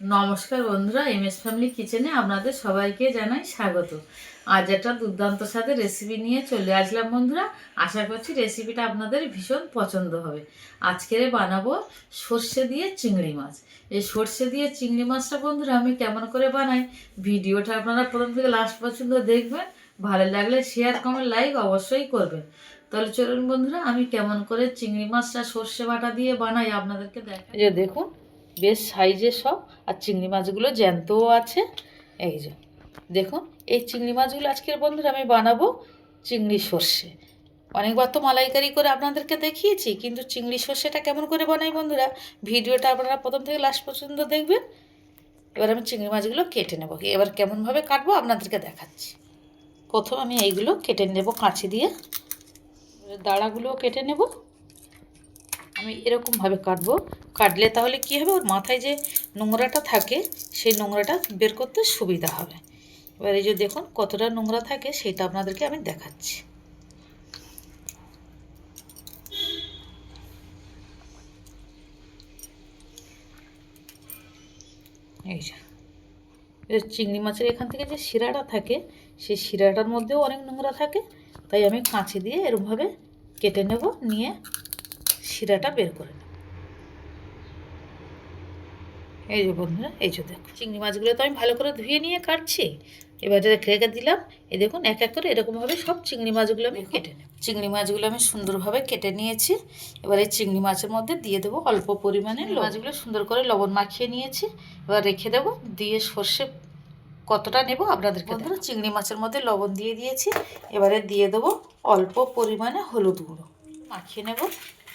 নমস্কার বন্ধুরা M S family কিচেনে আপনাদের সবাইকে জানাই স্বাগত। আজ একটা দুর্দান্ত সাথে রেসিপি নিয়ে চলে আসলাম বন্ধুরা। আশা করছি রেসিপিটা আপনাদের ভীষণ পছন্দ হবে। আজকের বানাবো সর্ষে দিয়ে চিংড়ি মাছ। এই সর্ষে দিয়ে চিংড়ি মাছটা বন্ধুরা আমি কেমন করে বানাই, ভিডিওটা আপনারা প্রথম থেকে লাস্ট পর্যন্ত দেখবেন। ভালো লাগলে শেয়ার কমেন্ট লাইক অবশ্যই করবেন। তাহলে চলুন বন্ধুরা, আমি কেমন করে চিংড়ি মাছটা সর্ষে বাটা দিয়ে বানাই আপনাদেরকে দেখাই। দেখুন বেশ সাইজের সব। আর চিংড়ি মাছগুলো জ্যান্তও আছে। এই যে, দেখুন, এই চিংড়ি মাছগুলো আজকের বন্ধুরা আমি বানাবো চিংড়ি সর্ষে। অনেকবার তো মালাইকারি করে আপনাদেরকে দেখিয়েছি, কিন্তু চিংড়ি সর্ষেটা কেমন করে বানাই বন্ধুরা? ভিডিওটা আপনারা প্রথম থেকে লাস্ট পর্যন্ত দেখবেন। এবার আমি চিংড়ি মাছগুলো কেটে নেব। এবার কেমনভাবে কাটবো আপনাদেরকে দেখাচ্ছি। প্রথম আমি এইগুলো কেটে নেব কাঁচি দিয়ে। দাঁড়াগুলোও কেটে নেব। আমি এরকমভাবে কাটবো। কাটলে তাহলে কী হবে? ওর মাথায় যে নোংরাটা থাকে, সেই নোংরাটা বের করতে সুবিধা হবে। এবার এই যে দেখুন কতটা নোংরা থাকে, সেটা আপনাদেরকে আমি দেখাচ্ছি। এই যে চিংড়ি মাছের এখান থেকে যে শিরাটা থাকে, সেই শিরাটার মধ্যেও অনেক নোংরা থাকে। তাই আমি কাঁচি দিয়ে এরকমভাবে কেটে নেব, নিয়ে শিরাটা বের করে নেব এই যে বন্ধুরা এই যে দেখো। চিংড়ি মাছগুলো তো আমি ভালো করে ধুয়ে নিয়ে কাটছি। এবার রেখে রেখে দিলাম। এই দেখুন এক এক করে এরকমভাবে সব চিংড়ি মাছগুলো আমি কেটে নেব। চিংড়ি মাছগুলো আমি সুন্দরভাবে কেটে নিয়েছি। এবার এই চিংড়ি মাছের মধ্যে দিয়ে দেবো অল্প পরিমাণে মাছগুলো সুন্দর করে লবণ মাখিয়ে নিয়েছি। এবার রেখে দেবো দিয়ে সর্ষে কতটা নেব আপনাদেরকে বন্ধুরা চিংড়ি মাছের মধ্যে লবণ দিয়ে দিয়েছি। এবারে দিয়ে দেবো অল্প পরিমাণে হলুদ গুঁড়ো। মাখিয়ে নেব।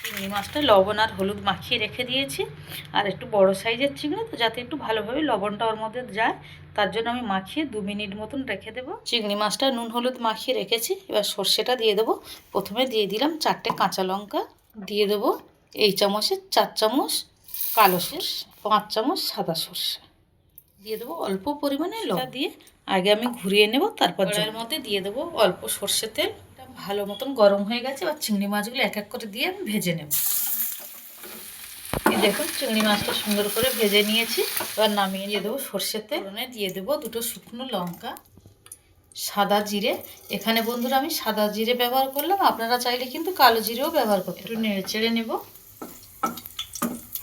চিংড়ি মাছটা লবণ আর হলুদ মাখিয়ে রেখে দিয়েছি। আর একটু বড় সাইজের চিংড়ি, তো যাতে একটু ভালোভাবে লবণটা ওর মধ্যে যায়, তার জন্য আমি মাখিয়ে দু মিনিট মতন রেখে দেবো। চিংড়ি মাছটা নুন হলুদ মাখিয়ে রেখেছি, এবার সর্ষেটা দিয়ে দেবো। প্রথমে দিয়ে দিলাম চারটে কাঁচা লঙ্কা, দিয়ে দেবো এই চামচের চার চামচ কালো সর্ষে, পাঁচ চামচ সাদা সর্ষে। দিয়ে দেবো অল্প পরিমাণে লঙ্কা দিয়ে আগে আমি ঘুরিয়ে নেব, তারপর জলের মধ্যে দিয়ে দেবো অল্প সর্ষে তেল। ভালো মতন গরম হয়ে গেছে এবার চিংড়ি মাছগুলো এক এক করে দিয়ে আমি ভেজে নেব। দেখুন চিংড়ি মাছটা সুন্দর করে ভেজে নিয়েছি। এবার নামিয়ে দিয়ে দেবো সর্ষের তেল। দিয়ে দেবো দুটো শুকনো লঙ্কা সাদা জিরে। এখানে বন্ধুরা আমি সাদা জিরে ব্যবহার করলাম। আপনারা চাইলে কিন্তু কালো জিরেও ব্যবহার করতে একটু নেড়ে চেড়ে নেব।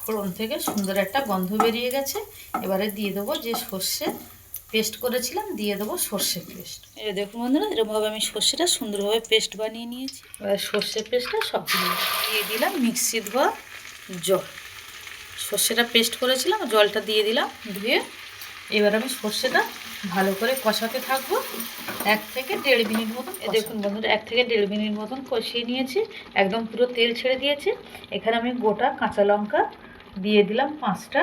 ফোড়ন থেকে সুন্দর একটা গন্ধ বেরিয়ে গেছে। এবারে দিয়ে দেবো যে সর্ষে পেস্ট করেছিলাম দিয়ে দেবো সর্ষে পেস্ট। এই দেখুন বন্ধুরা এরকমভাবে আমি সর্ষেটা সুন্দরভাবে পেস্ট বানিয়ে নিয়েছি। এবার সর্ষে পেস্টটা সব দিয়ে দিলাম। মিক্সি ধোয়া জল। সর্ষেটা পেস্ট করেছিলাম জলটা দিয়ে দিলাম ধুয়ে এবার আমি সর্ষেটা ভালো করে কষাতে থাকব। এক থেকে দেড় মিনিট মতন দেখুন বন্ধুরা এক থেকে দেড় মিনিট মতন কষিয়ে নিয়েছি একদম পুরো তেল ছেড়ে দিয়েছি। এখানে আমি গোটা কাঁচা লঙ্কা দিয়ে দিলাম পাঁচটা।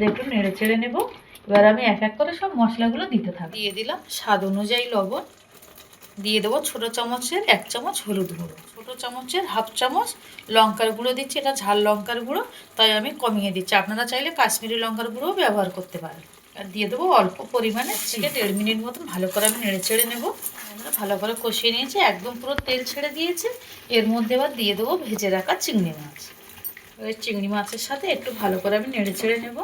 দেখুন নেড়ে ছেড়ে নেব। এবার আমি এক এক করে সব মশলাগুলো দিতে থাকি দিয়ে দিলাম স্বাদ অনুযায়ী লবণ। দিয়ে দেবো ছোটো চামচের এক চামচ হলুদ গুঁড়ো। ছোটো চামচের হাফ চামচ লঙ্কার গুঁড়ো দিচ্ছি, এটা ঝাল লঙ্কার গুঁড়ো, তাই আমি কমিয়ে দিচ্ছি। আপনারা চাইলে কাশ্মীরি লঙ্কার গুঁড়োও ব্যবহার করতে পারেন। আর দিয়ে দেবো অল্প পরিমাণে থেকে দেড় মিনিট মতন ভালো করে আমি নেড়ে ছেড়ে নেব। আমরা ভালো করে কষিয়ে নিয়েছি, একদম পুরো তেল ছেড়ে দিয়েছে। এর মধ্যে এবার দিয়ে দেবো ভেজে রাখা চিংড়ি মাছ। ওই চিংড়ি মাছের সাথে একটু ভালো করে আমি নেড়ে ছেড়ে নেব।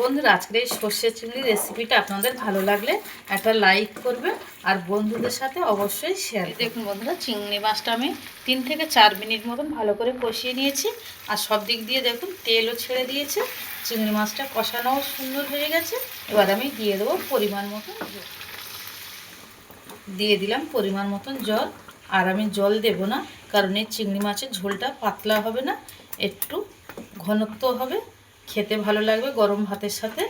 বন্ধুরা, আজকের এই সর্ষে চিংড়ি রেসিপিটা আপনাদের ভালো লাগলে একটা লাইক করবে আর বন্ধুদের সাথে অবশ্যই শেয়ার দেখুন বন্ধুরা, চিংড়ি মাছটা আমি তিন থেকে চার মিনিট মতন ভালো করে কষিয়ে নিয়েছি। আর সব দিক দিয়ে দেখুন, তেলও ছেড়ে দিয়েছে। চিংড়ি মাছটা কষানোও সুন্দর হয়ে গেছে। এবার আমি দিয়ে দেবো পরিমাণ মতন দিয়ে দিলাম পরিমাণ মতন জল। আর আমি জল দেব না, কারণ এই চিংড়ি মাছের ঝোলটা পাতলা হবে না, একটু ঘনত্ব হবে। খেতে ভালো লাগবে গরম ভাতের সাথে।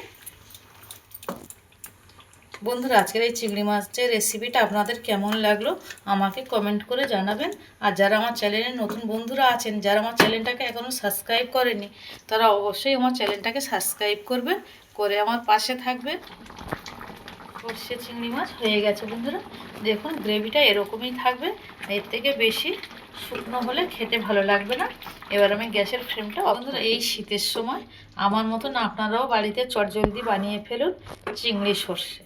বন্ধুরা, আজকের এই চিংড়ি মাছের রেসিপিটা আপনাদের কেমন লাগল আমাকে কমেন্ট করে জানাবেন। আর যারা আমার চ্যানেলের নতুন বন্ধুরা আছেন, যারা আমার চ্যানেলটাকে এখনও সাবস্ক্রাইব করেনি, তারা অবশ্যই আমার চ্যানেলটাকে সাবস্ক্রাইব করবেন, করে আমার পাশে থাকবেন। সর্ষে চিংড়ি মাছ হয়ে গেছে বন্ধুরা। দেখুন গ্রেভিটা এরকমই থাকবে, এর থেকে বেশি শুকনো হলে খেতে ভালো লাগবে না। এবার আমি গ্যাসের ফ্লেমটা বন্ধুরা এই শীতের সময় আমার মতন আপনারাও বাড়িতে চটজলদি বানিয়ে ফেলুন চিংড়ি সর্ষে।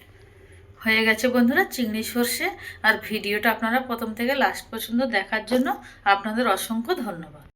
হয়ে গেছে বন্ধুরা চিংড়ি সর্ষে। আর ভিডিওটা আপনারা প্রথম থেকে লাস্ট পর্যন্ত দেখার জন্য আপনাদের অসংখ্য ধন্যবাদ।